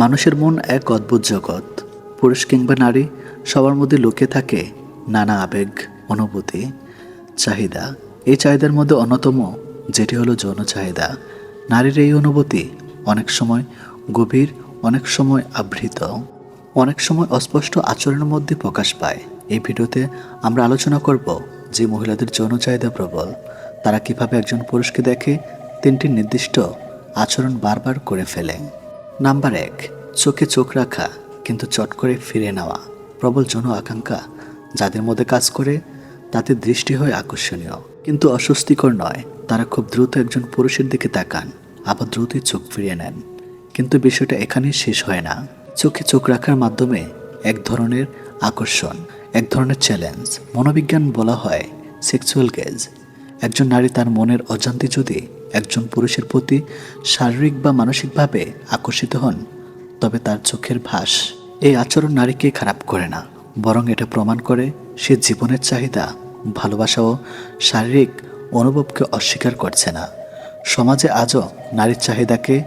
মানুষের মন এক অদ্ভুত জগৎ। পুরুষ কিংবা নারী, সবার মধ্যে লুকিয়ে থাকে নানা আবেগ, অনুভূতি, চাহিদা। এই চাহিদার মধ্যে অন্যতম, যেটি হলো যৌন চাহিদা। নারীর এই অনুভূতি অনেক সময় গভীর, অনেক সময় আবৃত, অনেক সময় অস্পষ্ট আচরণের মধ্যে প্রকাশ পায়। এই ভিডিওতে আমরা আলোচনা করব যে মহিলাদের যৌন চাহিদা প্রবল। তারা কীভাবে একজন পুরুষকে দেখে তিনটি নির্দিষ্ট আচরণ বারবার করে ফেলে নাম্বার এক, চোখে চোখ রাখা, কিন্তু চট করে ফিরে নেওয়া। প্রবল জন আকাঙ্ক্ষা, যাদের মধ্যে কাজ করে, তাতে দৃষ্টি হয় আকর্ষণীয়। কিন্তু অস্বস্তিকর নয়, তারা খুব দ্রুত একজন পুরুষের দিকে তাকান, আবার দ্রুতই চোখ ফিরিয়ে নেন। কিন্তু বিষয়টা এখানেই শেষ হয় না। চোখে চোখ রাখার মাধ্যমে এক ধরনের আকর্ষণ, এক ধরনের চ্যালেঞ্জ মনোবিজ্ঞান বলা হয় সেক্সুয়াল গেজ একজন নারী তার মনের অজান্তে যদি একজন পুরুষের প্রতি শারীরিক বা মানসিকভাবে আকর্ষিত হন, তবে তার চোখের ভাস এই আচরণ নারীকে খারাপ করে না। বরং এটা প্রমাণ করে সে জীবনের চাহিদা, ভালোবাসা ও শারীরিক অনুভবকে অস্বীকার করছে না। সমাজে আজও নারীর চাহিদাকে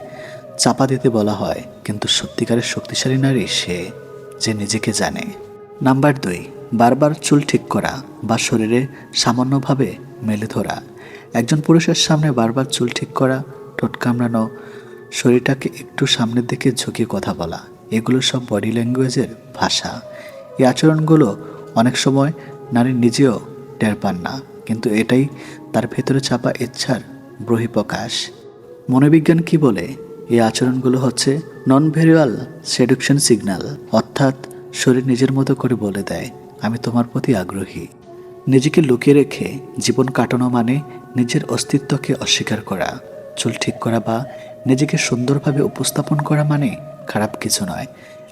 চাপা দিতে বলা হয়, কিন্তু সত্যিকারের শক্তিশালী নারী সে যে নিজেকে জানে। নাম্বার দুই, বারবার চুল ঠিক করা বা শরীরে সামান্যভাবে মেলে ধরা। একজন পুরুষের সামনে বারবার চুল ঠিক করা, ঠোঁট কামড়ানো, শরীরটাকে একটু সামনের দিকে ঝুঁকিয়ে কথা বলা, এগুলো সব বডি ল্যাঙ্গুয়েজের ভাষা। এই আচরণগুলো অনেক সময় নারী নিজেও টের পান না, কিন্তু এটাই তার ভেতরে চাপা ইচ্ছার বহিঃপ্রকাশ মনোবিজ্ঞান কি বলে? এই আচরণগুলো হচ্ছে নন ভেরিয়াল সেডুকশন সিগন্যাল অর্থাৎ শরীর নিজের মতো করে বলে দেয়, আমি তোমার প্রতি আগ্রহী। নিজেকে লুকিয়ে রেখে জীবন কাটানো মানে নিজের অস্তিত্বকে অস্বীকার করা, চুল ঠিক করা বা নিজেকে সুন্দরভাবে উপস্থাপন করা মানে খারাপ কিছু নয়।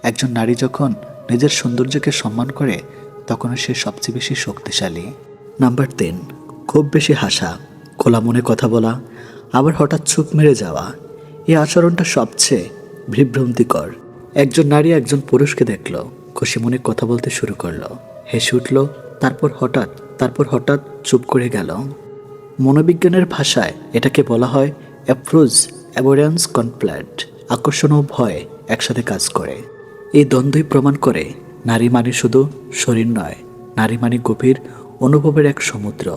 একজন নারী যখন নিজের সৌন্দর্যকে সম্মান করে, তখন সে সবচেয়ে বেশি শক্তিশালী। নাম্বার তিন, খুব বেশি হাসা, খোলা মনে কথা বলা, আবার হঠাৎ চুপ মেরে যাওয়া। এই আচরণটা সবচেয়ে বিভ্রান্তিকর। একজন নারী একজন পুরুষকে দেখল, খুশি মনে কথা বলতে শুরু করল। হেসে উঠল, তারপর হঠাৎ তারপর হঠাৎ চুপ করে গেল। মনোবিজ্ঞানের ভাষায় এটাকে বলা হয় অ্যাপ্রোজ অ্যাভোরেন্স কনপ্ল্যাট আকর্ষণ ও ভয় একসাথে কাজ করে। এই দ্বন্দ্বই প্রমাণ করে নারী মানে শুধু শরীর নয়, নারী মানে গভীর অনুভবের এক সমুদ্র।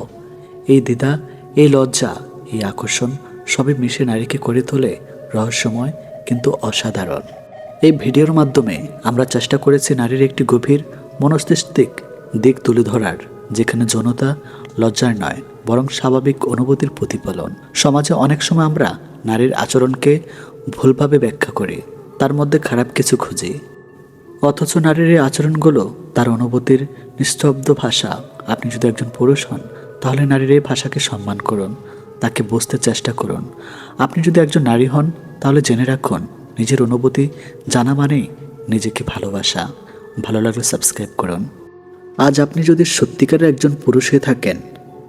এই দ্বিধা, এই লজ্জা, এই আকর্ষণ সবই মিশে নারীকে করে তোলে রহস্যময় কিন্তু অসাধারণ। এই ভিডিওর মাধ্যমে আমরা চেষ্টা করেছি নারীর একটি গভীর মনস্তিষ্বিক দিক তুলে ধরার, যেখানে জনতা লজ্জার নয় বরং স্বাভাবিক অনুভূতির প্রতিফলন। সমাজে অনেক সময় আমরা নারীর আচরণকে ভুলভাবে ব্যাখ্যা করি, তার মধ্যে খারাপ কিছু খুঁজি। অথচ নারীর এই আচরণগুলো তার অনুভূতির নিস্তব্ধ ভাষা। আপনি যদি একজন পুরুষ হন, তাহলে নারীর এই ভাষাকে সম্মান করুন, তাকে বুঝতে চেষ্টা করুন। আপনি যদি একজন নারী হন, তাহলে জেনে রাখুন, নিজের অনুভূতি জানা মানেই নিজেকে ভালোবাসা। ভালো লাগলে সাবস্ক্রাইব করুন। আজ আপনি যদি সত্যিকারের একজন পুরুষ হয়ে থাকেন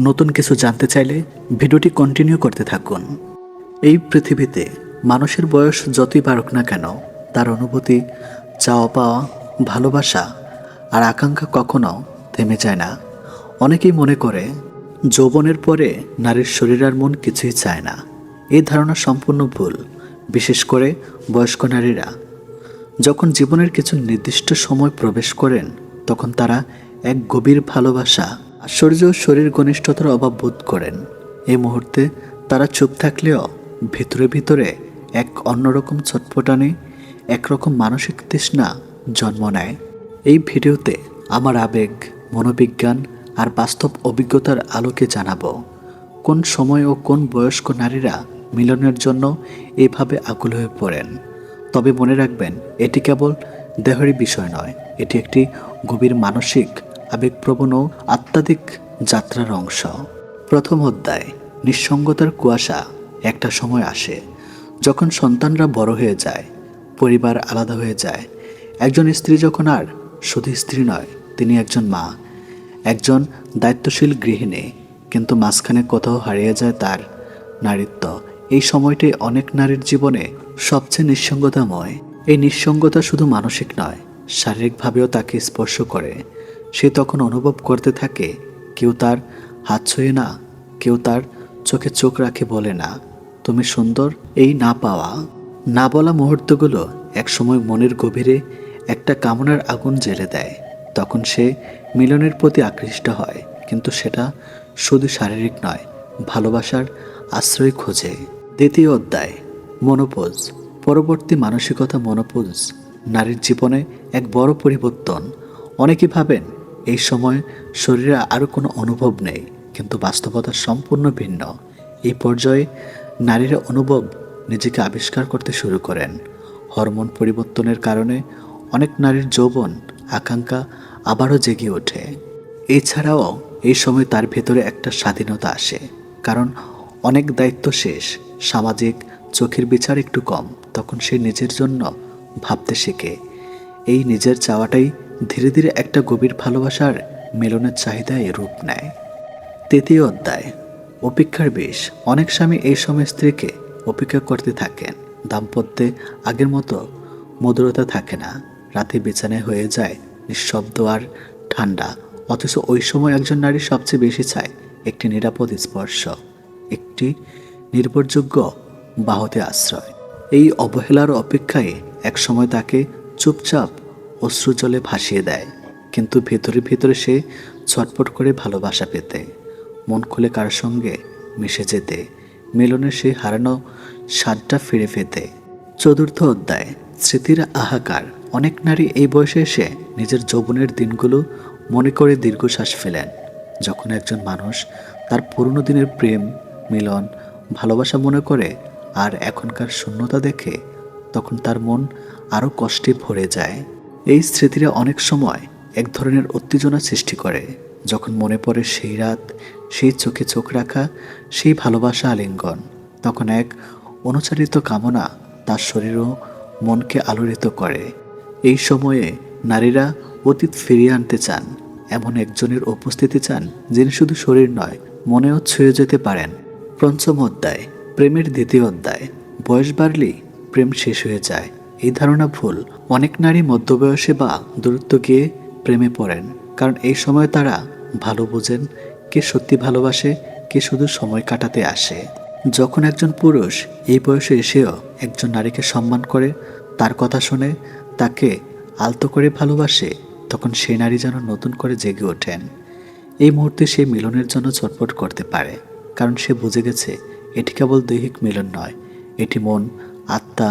নতুন কিছু জানতে চাইলে ভিডিওটি কন্টিনিউ করতে থাকুন। এই পৃথিবীতে মানুষের বয়স যতই বাড়ুক না কেন, তার অনুভূতি, চাওয়া পাওয়া, ভালোবাসা আর আকাঙ্ক্ষা কখনো থেমে যায় না। অনেকেই মনে করে, যৌবনের পরে নারীর শরীর আর মন কিছুই চায় না। এই ধারণা সম্পূর্ণ ভুল, বিশেষ করে বয়স্ক নারীরা। যখন জীবনের কিছু নির্দিষ্ট সময় প্রবেশ করেন, তখন তারা এক গভীর ভালোবাসা আশ্চর্য শরীর ঘনিষ্ঠতার অভাব বোধ করেন। এই মুহূর্তে তারা চুপ থাকলেও ভিতরে ভিতরে এক অন্যরকম ছটফটানি একরকম মানসিক তৃষ্ণা জন্ম নেয়। এই ভিডিওতে আমার আবেগ, মনোবিজ্ঞান আর বাস্তব অভিজ্ঞতার আলোকে জানাব, কোন সময় ও কোন বয়স্ক নারীরা মিলনের জন্য এইভাবে আকুল হয়ে পড়েন। তবে মনে রাখবেন, এটি কেবল দেহেরই বিষয় নয়, এটি একটি গভীর মানসিক আবেগপ্রবণ ও আত্মাধিক যাত্রার অংশ। প্রথম অধ্যায়, নিঃসঙ্গতার কুয়াশা। একটা সময় আসে, যখন সন্তানরা বড় হয়ে যায়, পরিবার আলাদা হয়ে যায়। একজন স্ত্রী যখন আর শুধু স্ত্রী নয়, তিনি একজন মা। একজন দায়িত্বশীল গৃহিণী, কিন্তু মাঝখানে কোথাও হারিয়ে যায় তার নারীত্ব। এই সময়টি অনেক নারীর জীবনে সবচেয়ে নিঃসঙ্গতাময়। এই নিঃসঙ্গতা শুধু মানসিক নয়, শারীরিকভাবেও তাকে স্পর্শ করে। সে তখন অনুভব করতে থাকে, কেউ তার হাত ছুঁয়ে না, কেউ তার চোখে চোখ রাখে বলে না, তুমি সুন্দর, এই না পাওয়া। না বলা মুহূর্তগুলো একসময় মনের গভীরে একটা কামনার আগুন জেলে দেয়। তখন সে মিলনের প্রতি আকৃষ্ট হয়, কিন্তু সেটা শুধু শারীরিক নয়, ভালোবাসার আশ্রয় খোঁজে। দ্বিতীয় অধ্যায়, মনোপোজ। পরবর্তী মানসিকতা মনোপোজ, নারীর জীবনে এক বড় পরিবর্তন। অনেকে ভাবেন এই সময় শরীরে আরও কোনো অনুভব নেই, কিন্তু বাস্তবতা সম্পূর্ণ ভিন্ন। এই পর্যায়ে নারীরা অনুভব নিজেকে আবিষ্কার করতে শুরু করেন। হরমোন পরিবর্তনের কারণে অনেক নারীর যৌবন, আকাঙ্ক্ষা আবারও জেগে ওঠে। এছাড়াও এই সময় তার ভেতরে একটা স্বাধীনতা আসে, কারণ অনেক দায়িত্ব শেষ, সামাজিক চোখের বিচার একটু কম, তখন সে নিজের জন্য ভাবতে শেখে। এই নিজের চাওয়াটাই ধীরে ধীরে একটা গভীর ভালোবাসার মিলনের চাহিদায় রূপ নেয়। তৃতীয় অধ্যায়, অপেক্ষার বেশ। অনেক স্বামী এই সময় স্ত্রীকে অপেক্ষা করতে থাকেন। দাম্পত্যে আগের মতো মধুরতা থাকে না। রাতে বিছানায় হয়ে যায় নিঃশব্দ আর ঠান্ডা। অথচ ওই সময় একজন নারী সবচেয়ে বেশি চায় একটি নিরাপদ স্পর্শ, একটি নির্ভরযোগ্য বাহতে আশ্রয়। এই অবহেলার অপেক্ষায় একসময় তাকে চুপচাপ অশ্রুজলে ভাসিয়ে দেয়, কিন্তু ভেতরে ভেতরে সে ছটপট করে ভালোবাসা পেতে। মন খুলে কার সঙ্গে মিশে যেতে মিলনের সেই হারানো স্বাদটা ফিরে পেতে। চতুর্থ অধ্যায়, স্মৃতির আহাকার। অনেক নারী এই বয়সে এসে নিজের যৌবনের দিনগুলো মনে করে দীর্ঘশ্বাস ফেলেন। যখন একজন মানুষ তার পুরনো দিনের প্রেম, মিলন, ভালোবাসা মনে করে আর এখনকার শূন্যতা দেখে, তখন তার মন আরও কষ্টে ভরে যায়। এই স্মৃতিরা অনেক সময় এক ধরনের উত্তেজনা সৃষ্টি করে। যখন মনে পড়ে সেই রাত, সেই চোখে চোখ রাখা, সেই ভালোবাসা আলিঙ্গন, তখন এক অনুচারিত কামনা তার শরীর ও মনকে আলোড়িত করে। এই সময়ে নারীরা অতীত ফিরিয়ে আনতে চান, এমন একজনের উপস্থিতি চান, যিনি শুধু শরীর নয়, মনেও ছুঁয়ে যেতে পারেন। পঞ্চম অধ্যায়, প্রেমের দ্বিতীয় অধ্যায়, বয়স বাড়লেই প্রেম শেষ হয়ে যায়। এই ধারণা ভুল। অনেক নারী মধ্যবয়সে বা দূরত্ব গিয়ে প্রেমে পড়েন, কারণ এই সময় তারা ভালো বোঝেন, কে সত্যি ভালোবাসে, কে শুধু সময় কাটাতে আসে। যখন একজন পুরুষ এই বয়সে এসেও একজন নারীকে সম্মান করে, তার কথা শুনে তাকে আলতো করে ভালোবাসে, তখন সেই নারী যেন নতুন করে জেগে ওঠেন। এই মুহূর্তে সে মিলনের জন্য ছটফট করতে পারে, কারণ সে বুঝে গেছে, এটি কেবল দৈহিক মিলন নয়, এটি মন, আত্মা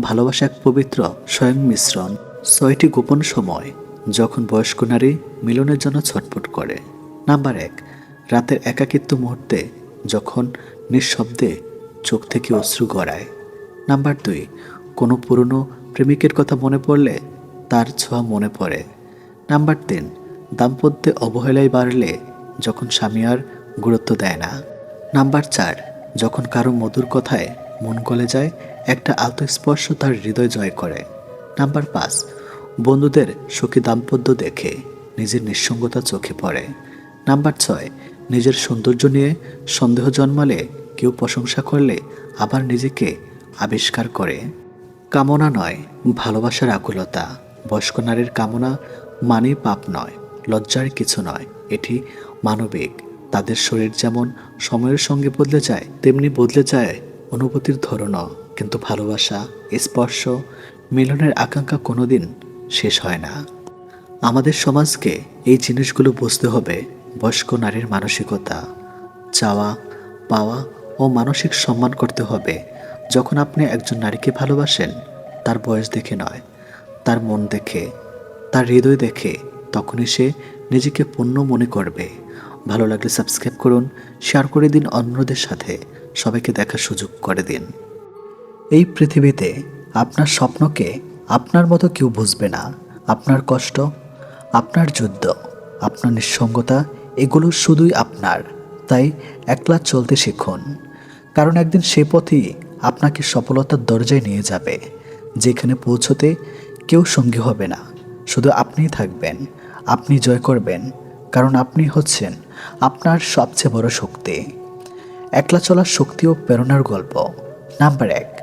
ভালোবাসা এক পবিত্র, স্বয়ং মিশ্রণ। ছয়টি গোপন সময়, যখন বয়স্ক নারী মিলনের জন্য ছটফট করে। নাম্বার এক, রাতের একাকিত্ব মুহূর্তে, যখন নিঃশব্দে চোখ থেকে অশ্রু গড়ায়। নাম্বার দুই, কোনো পুরনো প্রেমিকের কথা মনে পড়লে তার ছোঁয়া মনে পড়ে। নাম্বার তিন, দাম্পত্যে অবহেলায় বাড়লে যখন স্বামী আর গুরুত্ব দেয় না। নাম্বার চার, যখন কারও মধুর কথায় মন গলে যায় একটা আত্মস্পর্শ তার হৃদয় জয় করে। নাম্বার পাঁচ, বন্ধুদের সুখী দাম্পত্য দেখে নিজের নিঃসঙ্গতা চোখে পড়ে। নাম্বার ছয়, নিজের সৌন্দর্য নিয়ে সন্দেহ জন্মালে কেউ প্রশংসা করলে আবার নিজেকে আবিষ্কার করে। কামনা নয়, ভালোবাসার আকুলতা। বয়স্ক নারীর কামনা মানে পাপ নয়, লজ্জার কিছু নয়। এটি মানবিক। তাদের শরীর যেমন সময়ের সঙ্গে বদলে যায়, তেমনি বদলে যায় অনুভূতির ধরনও। কিন্তু ভালোবাসা, স্পর্শ, মিলনের আকাঙ্ক্ষা কোনোদিন শেষ হয় না। আমাদের সমাজকে এই জিনিসগুলো বুঝতে হবে, বয়স্ক নারীর মানসিকতা, চাওয়া, পাওয়া ও মানসিক সম্মান করতে হবে। যখন আপনি একজন নারীকে ভালোবাসেন, তার বয়স দেখে নয়, তার মন দেখে, তার হৃদয় দেখে, তখনই সে নিজেকে পূর্ণ মনে করবে। ভালো লাগলে সাবস্ক্রাইব করুন, শেয়ার করে দিন অন্যদের সাথে। সবাইকে দেখার সুযোগ করে দিন। এই পৃথিবীতে আপনার স্বপ্নকে আপনার মতো কেউ বুঝবে না। আপনার কষ্ট, আপনার যুদ্ধ, আপনার নিঃসঙ্গতা, এগুলো শুধুই আপনার। তাই একলা চলতে শিখুন। কারণ একদিন সে পথই আপনাকে সফলতার দরজায় নিয়ে যাবে। যেখানে পৌঁছতে কেউ সঙ্গী হবে না। শুধু আপনিই থাকবেন। আপনি জয় করবেন। কারণ আপনি হচ্ছেন আপনার সবচেয়ে বড় শক্তি। একলা চলার শক্তি ও প্রেরণার গল্প। নাম্বার এক।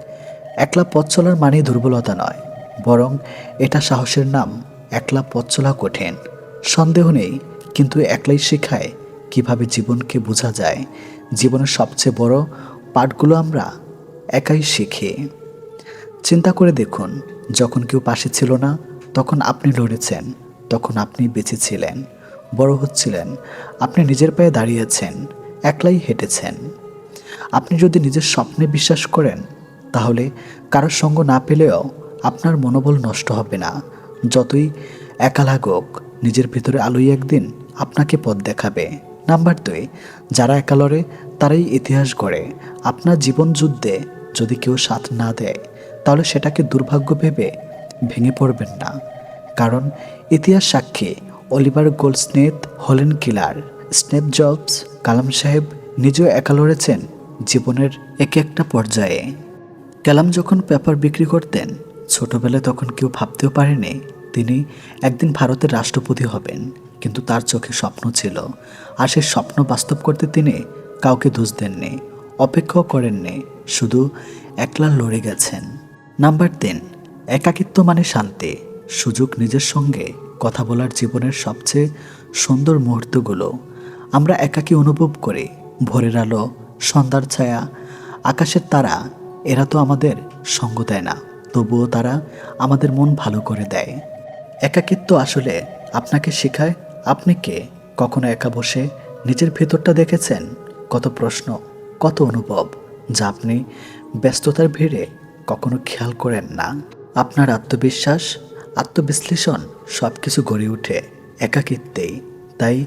একলা পথ চলার মানে দুর্বলতা নয়, বরং এটা সাহসের নাম, একলা পথ চলা কঠিন। সন্দেহ নেই, কিন্তু একলাই শেখায় কীভাবে জীবনকে বোঝা যায়। জীবনের সবচেয়ে বড় পাঠগুলো আমরা একাই শিখি। চিন্তা করে দেখুন, যখন কেউ পাশে ছিল না, তখন আপনি লড়েছেন, তখন আপনি বেঁচে ছিলেন, বড় হচ্ছিলেন, আপনি নিজের পায়ে দাঁড়িয়েছেন, একলাই হেঁটেছেন। আপনি যদি নিজের স্বপ্নে বিশ্বাস করেন তাহলে কারোর সঙ্গ না পেলেও আপনার মনোবল নষ্ট হবে না। যতই একা লাগুক, নিজের ভিতরে আলোই একদিন আপনাকে পথ দেখাবে। নাম্বার দুই, যারা একা লড়ে, তারাই ইতিহাস গড়ে। আপনার জীবন যুদ্ধে যদি কেউ সাথ না দেয়, তাহলে সেটাকে দুর্ভাগ্য ভেবে ভেঙে পড়বেন না। কারণ ইতিহাস সাক্ষী অলিভার গোল্ডস্নেথ হলেন কিলার। স্নেপ জবস, কালাম সাহেব নিজেও একা লড়েছেন জীবনের এক একটা পর্যায়ে। কালাম যখন পেপার বিক্রি করতেন, ছোটবেলায় তখন কেউ ভাবতেও পারেনি তিনি একদিন ভারতের রাষ্ট্রপতি হবেন, কিন্তু তার চোখে স্বপ্ন ছিল। আর সে স্বপ্ন বাস্তব করতে তিনি কাউকে দোষ দেননি, অপেক্ষাও করেননি, শুধু একলা লড়ে গেছেন। নাম্বার তিন, একাকিত্ব মানে শান্তি, সুযোগ নিজের সঙ্গে, কথা বলার জীবনের সবচেয়ে সুন্দর মুহূর্তগুলো। আমরা একাকী অনুভব করি, ভোরের আলো, সন্ধ্যার ছায়া, আকাশের তারা এরা তো আমাদের সঙ্গ দেয় না, তবুও তারা আমাদের মন ভালো করে দেয়। একাকিত্ব আসলে আপনাকে শেখায় আপনি কে? কখনো একা বসে নিজের ভেতরটা দেখেছেন? কত প্রশ্ন, কত অনুভব, যা আপনি ব্যস্ততার ভিড়ে কখনো খেয়াল করেন না। আপনার আত্মবিশ্বাস, আত্মবিশ্লেষণ সব কিছু গড়ে ওঠে একাকিত্বেই। তাই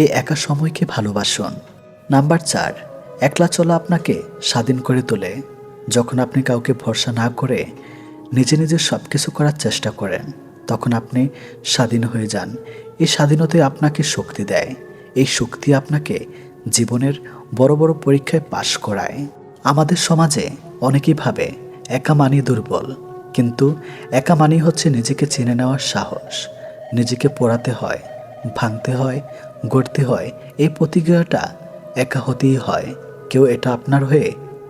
এই একা সময়কে ভালোবাসুন। নাম্বার চার, একলা চলা আপনাকে স্বাধীন করে তোলে। যখন আপনি কাউকে ভরসা না করে নিজে নিজে সব কিছু করার চেষ্টা করেন, তখন আপনি স্বাধীন হয়ে যান। এই স্বাধীনতাই আপনাকে শক্তি দেয়। এই শক্তি আপনাকে জীবনের বড় বড় পরীক্ষায় পাশ করায়। আমাদের সমাজে অনেকেই ভাবে, একা মানি দুর্বল। কিন্তু একা মানি হচ্ছে নিজেকে চিনে নেওয়ার সাহস। নিজেকে পড়াতে হয়, ভাঙতে হয়, গড়তে হয়। এই প্রতিক্রিয়াটা একা হতেই হয়। কেউ এটা আপনার হয়ে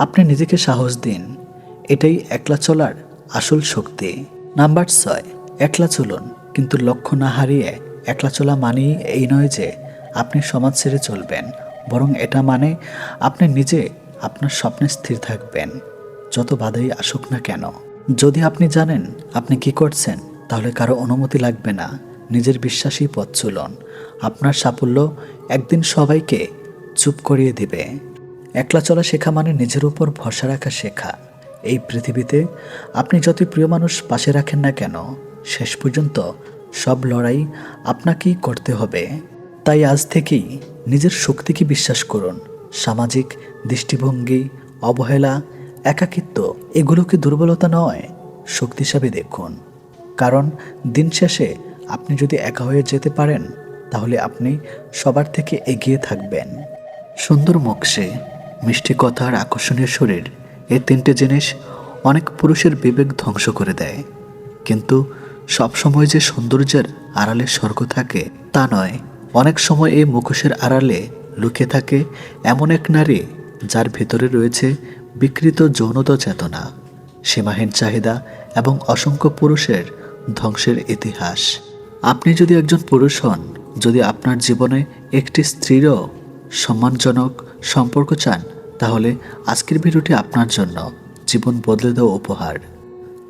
আপনি নিজেকে সাহস দিন। এটাই একলা চলার আসল শক্তি। নাম্বার ছয়, একলা চলুন। কিন্তু লক্ষ্য না হারিয়ে একলা চলা মানেই এই নয় যে আপনি সমাজ ছেড়ে চলবেন। বরং এটা মানে আপনি নিজে আপনার স্বপ্নে স্থির থাকবেন। যত বাধাই আসুক না কেন। যদি আপনি জানেন আপনি কি করছেন, তাহলে কারও অনুমতি লাগবে না। নিজের বিশ্বাসী পথ চলুন। আপনার সাফল্য একদিন সবাইকে চুপ করিয়ে দিবে। একলা চলা শেখা মানে নিজের উপর ভরসা রাখা শেখা। এই পৃথিবীতে আপনি যতই প্রিয় মানুষ পাশে রাখেন না কেন, শেষ পর্যন্ত সব লড়াই আপনাকেই করতে হবে। তাই আজ থেকেই নিজের শক্তিকে বিশ্বাস করুন। সামাজিক, দৃষ্টিভঙ্গি, অবহেলা, একাকিত্ব, এগুলোকে দুর্বলতা নয় শক্তি হিসাবে দেখুন। কারণ দিন শেষে আপনি যদি একা হয়ে যেতে পারেন, তাহলে আপনি সবার থেকে এগিয়ে থাকবেন। সুন্দর মুখসে মিষ্টি কথা আর আকর্ষণীয় শরীর এ তিনটে জিনিস অনেক পুরুষের বিবেক ধ্বংস করে দেয়। কিন্তু সব সময় যে সৌন্দর্যের আড়ালে স্বর্গ থাকে, তা নয়। অনেক সময় এই মুখোশের আড়ালে লুকে থাকে এমন এক নারী যার ভেতরে রয়েছে বিকৃত যৌনতা চেতনা, সীমাহীন চাহিদা এবং অসংখ্য পুরুষের ধ্বংসের ইতিহাস। আপনি যদি একজন পুরুষ হন, যদি আপনার জীবনে একটি স্ত্রীরও সম্মানজনক সম্পর্ক চান, তাহলে আজকের ভিডিওটি আপনার জন্য জীবন বদলে দেওয়া উপহার।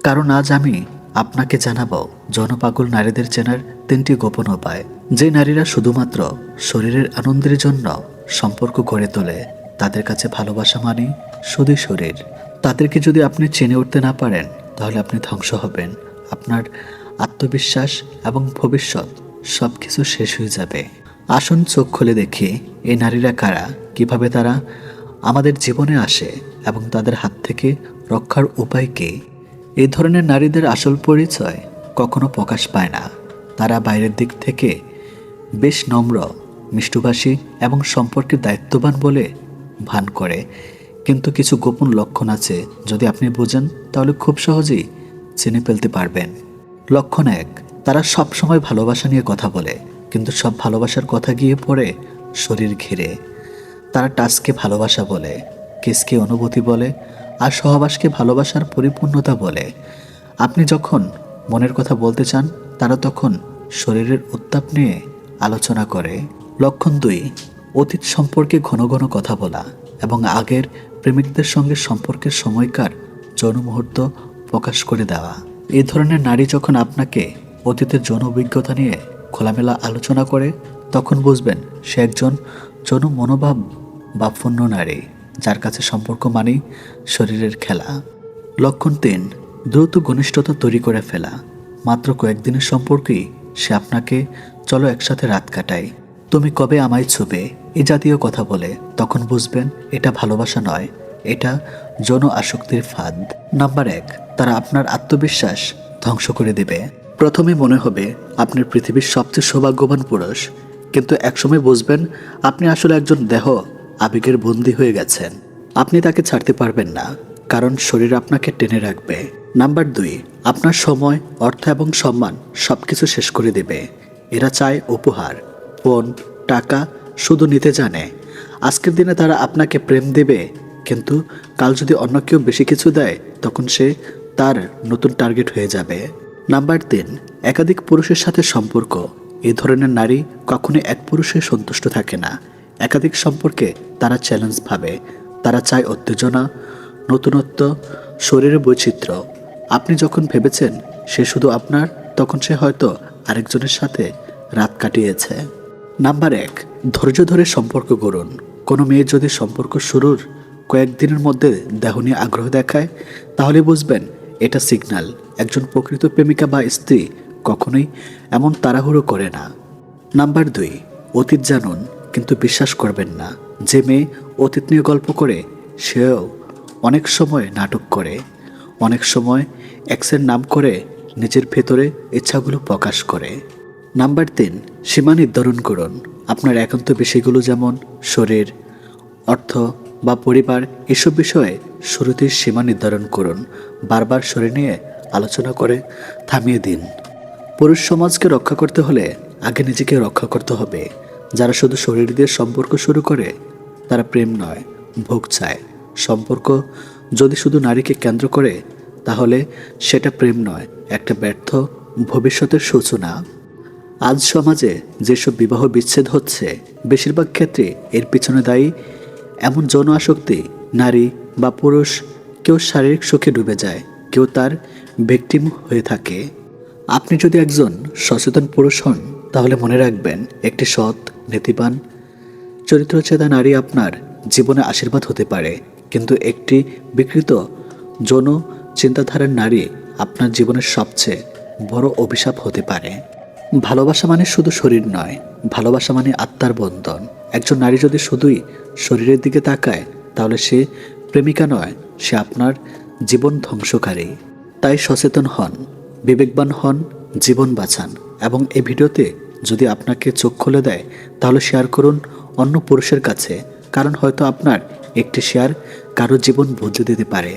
কারণ আজ আমি আপনাকে জানাব জনপাগল নারীদের চেনার তিনটি গোপন উপায়, যে নারীরা শুধুমাত্র শরীরের আনন্দের জন্য সম্পর্ক গড়ে তোলে। তাদের কাছে ভালোবাসা মানে শুধু শরীর। তাদেরকে যদি আপনি চেনে উঠতে না পারেন, তাহলে আপনি ধ্বংস হবেন। আপনার আত্মবিশ্বাস এবং ভবিষ্যৎ সব কিছু শেষ হয়ে যাবে। আসুন চোখ খুলে দেখি এই নারীরা কারা, কীভাবে তারা আমাদের জীবনে আসে এবং তাদের হাত থেকে রক্ষার উপায় কী? এই ধরনের নারীদের আসল পরিচয় কখনো প্রকাশ পায় না। তারা বাইরের দিক থেকে বেশ নম্র, মিষ্টভাষী এবং সম্পর্কের দায়িত্ববান বলে ভান করে। কিন্তু কিছু গোপন লক্ষণ আছে যদি আপনি বোঝেন, তাহলে খুব সহজেই চিনে ফেলতে পারবেন। লক্ষণ এক, তারা সবসময় ভালোবাসা নিয়ে কথা বলে। কিন্তু সব ভালোবাসার কথা গিয়ে পড়ে শরীর ঘিরে। তারা টাচকে ভালোবাসা বলে, কেসকে অনুভূতি বলে, আর সহবাসকে ভালোবাসার পরিপূর্ণতা বলে। আপনি যখন মনের কথা বলতে চান, তারা তখন শরীরের উত্তাপ নিয়ে আলোচনা করে। লক্ষণ দুই, অতীত সম্পর্কে ঘন ঘন কথা বলা এবং আগের প্রেমিকদের সঙ্গে সম্পর্কের সময়কার যৌন মুহূর্ত প্রকাশ করে দেওয়া। এ ধরনের নারী যখন আপনাকে অতীতের যৌন অভিজ্ঞতা নিয়ে খোলামেলা আলোচনা করে তখন বুঝবেন সে একজন যৌন মনোভাব বাপন্ন নারী, যার কাছে সম্পর্ক মানেই শরীরের খেলা। লক্ষণ তিন, দ্রুত ঘনিষ্ঠতা তৈরি করে ফেলা। মাত্র কয়েকদিনের সম্পর্কেই সে আপনাকে, চলো একসাথে রাত কাটাই। তুমি কবে আমায় ছুবে? এ জাতীয় কথা বলে তখন বুঝবেন এটা ভালোবাসা নয়, এটা যৌন আসক্তির ফাঁদ। নাম্বার এক, তারা আপনার আত্মবিশ্বাস ধ্বংস করে দেবে। প্রথমে মনে হবে আপনার পৃথিবীর সবচেয়ে সৌভাগ্যবান পুরুষ, কিন্তু একসময় বুঝবেন আপনি আসলে একজন দেহ আবেগের বন্দী হয়ে গেছেন। আপনি তাকে ছাড়তে পারবেন না, কারণ শরীর আপনাকে টেনে রাখবে। নাম্বার দুই, আপনার সময়, অর্থ এবং সম্মান সব কিছু শেষ করে দেবে। এরা চায় উপহার, ফোন, টাকা, শুধু নিতে জানে। আজকের দিনে তারা আপনাকে প্রেম দেবে, কিন্তু কাল যদি অন্য কেউ বেশি কিছু দেয়, তখন সে তার নতুন টার্গেট হয়ে যাবে। নাম্বার তিন, একাধিক পুরুষের সাথে সম্পর্ক। এই ধরনের নারী কখনোই এক পুরুষে সন্তুষ্ট থাকে না। একাধিক সম্পর্কে তারা চ্যালেঞ্জ ভাবে। তারা চায় উত্তেজনা, নতুনত্ব, শরীরের বৈচিত্র্য। আপনি যখন ভেবেছেন সে শুধু আপনার, তখন সে হয়তো আরেকজনের সাথে রাত কাটিয়েছে। নাম্বার এক, ধৈর্য ধরে সম্পর্ক গড়ুন। কোনো মেয়ে যদি সম্পর্ক শুরুর কয়েকদিনের মধ্যে দেহ নিয়ে আগ্রহ দেখায়, তাহলে বুঝবেন এটা সিগন্যাল একজন প্রকৃত প্রেমিকা বা স্ত্রী কখনোই এমন তাড়াহুড়ো করে না। নাম্বার দুই, অতীত জানুন, কিন্তু বিশ্বাস করবেন না। যে মেয়ে অতীত নিয়ে গল্প করে, সেও অনেক সময় নাটক করে। অনেক সময় এক্সের নাম করে নিজের ভেতরে ইচ্ছাগুলো প্রকাশ করে। নাম্বার তিন, সীমা নির্ধারণ করুন। আপনার একান্ত বিষয়গুলো যেমন শরীর, অর্থ বা পরিবার, এসব বিষয়ে শুরুতেই সীমা নির্ধারণ করুন, বারবার শরীর নিয়ে আলোচনা করে থামিয়ে দিন। পুরুষ সমাজকে রক্ষা করতে হলে আগে নিজেকে রক্ষা করতে হবে। যারা শুধু শরীর দিয়ে সম্পর্ক শুরু করে, তারা প্রেম নয়, ভোগ চায়। সম্পর্ক যদি শুধু নারীকে কেন্দ্র করে, তাহলে সেটা প্রেম নয়, একটা ব্যর্থ ভবিষ্যতের সূচনা। আজ সমাজে যেসব বিবাহ বিচ্ছেদ হচ্ছে, বেশিরভাগ ক্ষেত্রে এর পিছনে দায়ী এমন যৌন আসক্তি, নারী বা পুরুষ কেউ শারীরিক সুখে ডুবে যায়, কেউ তার ভিকটিম হয়ে থাকে। আপনি যদি একজন সচেতন পুরুষ হন, তাহলে মনে রাখবেন একটি সৎ, নীতিবান চরিত্রচেতা নারী আপনার জীবনে আশীর্বাদ হতে পারে। কিন্তু একটি বিকৃত, যৌন চিন্তাধারার নারী আপনার জীবনের সবচেয়ে বড় অভিশাপ হতে পারে। ভালোবাসা মানে শুধু শরীর নয়, ভালোবাসা মানে আত্মার বন্ধন। একজন নারী যদি শুধুই শরীরের দিকে তাকায়, তাহলে সে প্রেমিকা নয়, সে আপনার জীবন ধ্বংসকারী। তাই সচেতন হন, বিবেকবান হন, জীবন বাঁচান এবং এই ভিডিওতে যদি আপনাকে চোখ খুলে দেয়, তাহলে শেয়ার করুন অন্য পুরুষের কাছে, কারণ হয়তো আপনার একটি শেয়ার কারও জীবন বদলে দিতে পারে।